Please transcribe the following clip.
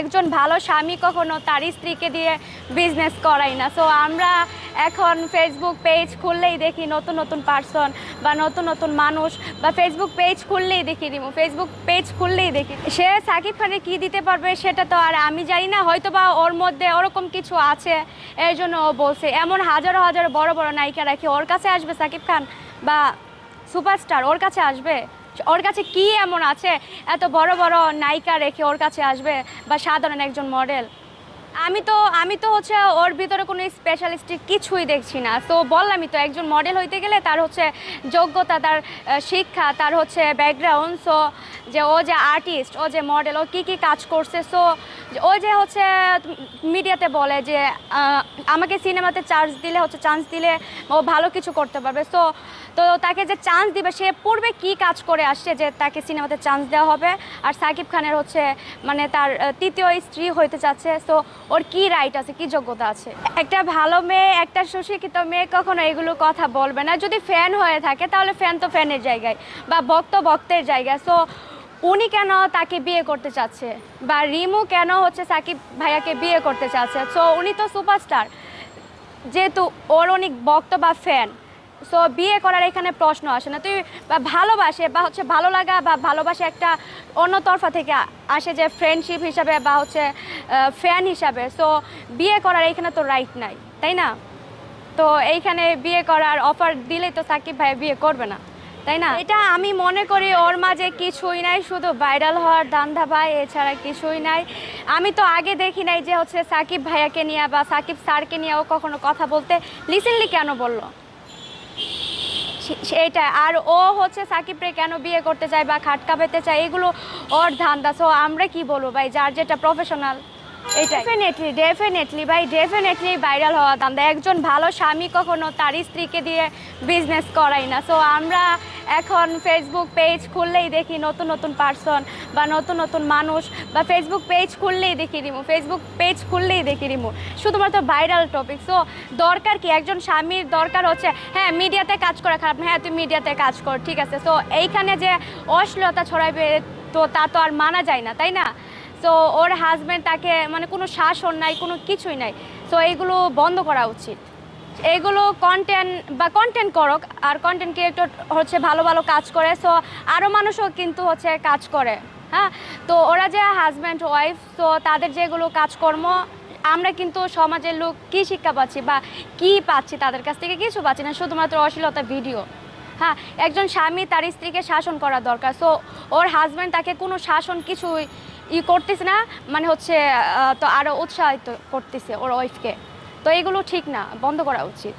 একজন ভালো স্বামী কখনো তার স্ত্রীকে দিয়ে বিজনেস করাই না। সো আমরা এখন ফেসবুক পেজ খুললেই দেখি নতুন নতুন পার্সন বা নতুন নতুন মানুষ বা ফেসবুক পেজ খুললেই দেখি রিমু ফেসবুক পেজ খুললেই দেখি। সে সাকিব খানে কি দিতে পারবে সেটা তো আর আমি জানি না হয়তো বা ওর মধ্যে ওরকম কিছু আছে, এই জন্য ও বলছে। এমন হাজারো হাজারো বড় বড় নায়িকা রাখি ওর কাছে আসবে সাকিব খান? বা সুপারস্টার ওর কাছে আসবে? ওর কাছে কি এমন আছে? এত বড় বড় নায়িকা রেখে ওর কাছে আসবে বা সাধারণ একজন মডেল আমি তো আমি তো হচ্ছে ওর ভিতরে কোনো স্পেশালিস্টিক কিছুই দেখছি না। তো বললামই তো, একজন মডেল হইতে গেলে তার হচ্ছে যোগ্যতা, তার শিক্ষা, তার হচ্ছে ব্যাকগ্রাউন্ড সো যে ও যে আর্টিস্ট ও যে মডেল ও কী কী কাজ করছে সো ও যে হচ্ছে মিডিয়াতে বলে যে আমাকে সিনেমাতে চান্স দিলে, হচ্ছে চান্স দিলে ও ভালো কিছু করতে পারবে। সো তো তাকে যে চান্স দিবে, সে পূর্বে কি কাজ করে আসছে যে তাকে সিনেমাতে চান্স দেওয়া হবে? আর সাকিব খানের হচ্ছে মানে তার তৃতীয় স্ত্রী হইতে চাচ্ছে সো ওর কি রাইট আছে, কি যোগ্যতা আছে? একটা ভালো মেয়ে, একটা সুশিক্ষিত মেয়ে কখনো এগুলো কথা বলবে না। যদি ফ্যান হয়ে থাকে, তাহলে ফ্যান তো ফ্যানের জায়গায় বা ভক্ত ভক্তের জায়গায়। সো উনি কেন তাকে বিয়ে করতে চাচ্ছে? বা রিমু কেন হচ্ছে সাকিব ভাইয়াকে বিয়ে করতে চাচ্ছে? সো উনি তো সুপারস্টার। যেহেতু ওর অনেক ভক্ত বা ফ্যান সো বিয়ে করার এখানে প্রশ্ন আসে না। তুই ভালোবাসে বা হচ্ছে ভালো লাগা বা ভালোবাসে একটা অন্য তরফা থেকে আসে যে ফ্রেন্ডশিপ হিসাবে বা হচ্ছে ফ্যান হিসাবে। সো বিয়ে করার এখানে তো রাইট নাই, তাই না? তো এইখানে বিয়ে করার অফার দিলে তো সাকিব ভাই বিয়ে করবে না। তাই না? এটা আমি মনে করি ওর মাঝে কিছুই নাই, শুধু ভাইরাল হওয়ার ধান্দা ভাই এছাড়া কিছুই নাই। আমি তো আগে দেখি নাই যে হচ্ছে সাকিব ভাইয়াকে নিয়ে বা সাকিব স্যারকে নিয়ে ও কখনো কথা বলতে রিসেন্টলি কেন বলল? সেটা আর ও হচ্ছে সাকিবরে কেন বিয়ে করতে চায় বা খাটকা পেতে চায়, এগুলো ওর ধান্দা। সো আমরা কি বলব ভাই, যার যেটা প্রফেশনাল এটা ডেফিনেটলি ভাই ডেফিনেটলি ভাইরাল হওয়া একজন ভালো স্বামী কখনো তার স্ত্রীকে দিয়ে বিজনেস করাই না। সো আমরা এখন ফেসবুক পেজ খুললেই দেখি নতুন নতুন পার্সন বা নতুন নতুন মানুষ বা ফেসবুক পেজ খুললেই দেখি রিমু ফেসবুক পেজ খুললেই দেখি রিমু। শুধুমাত্র ভাইরাল টপিক সো দরকার কি? একজন স্বামীর দরকার হচ্ছে হ্যাঁ মিডিয়াতে কাজ করা খারাপ। হ্যাঁ তুই মিডিয়াতে কাজ কর, ঠিক আছে। সো এইখানে যে অশ্লীলতা ছড়াইবে তো তা তো আর মানা যায় না, তাই না? সো ওর হাজব্যান্ড তাকে মানে কোনো শাসন নাই, কোনো কিছুই নাই। সো এইগুলো বন্ধ করা উচিত। এগুলো কন্টেন্ট বা কন্টেন্ট করক, আর কন্টেন্ট ক্রিয়েটর হচ্ছে ভালো ভালো কাজ করে। সো আরও মানুষও কিন্তু হচ্ছে কাজ করে হ্যাঁ? তো ওরা যে হাজব্যান্ড ওয়াইফ তো তাদের যেগুলো কাজকর্ম, আমরা কিন্তু সমাজের লোক কী শিক্ষা পাচ্ছি বা কী পাচ্ছি তাদের কাছ থেকে কিছু পাচ্ছি না, শুধুমাত্র অশ্লীলতা ভিডিও হ্যাঁ একজন স্বামী তার স্ত্রীকে শাসন করা দরকার। সো ওর হাজব্যান্ড তাকে কোনো শাসন কিছু ই করতেছে না মানে হচ্ছে তো আরও উৎসাহিত করতেছে ওর ওয়াইফকে তো এগুলো ঠিক না, বন্ধ করা উচিত।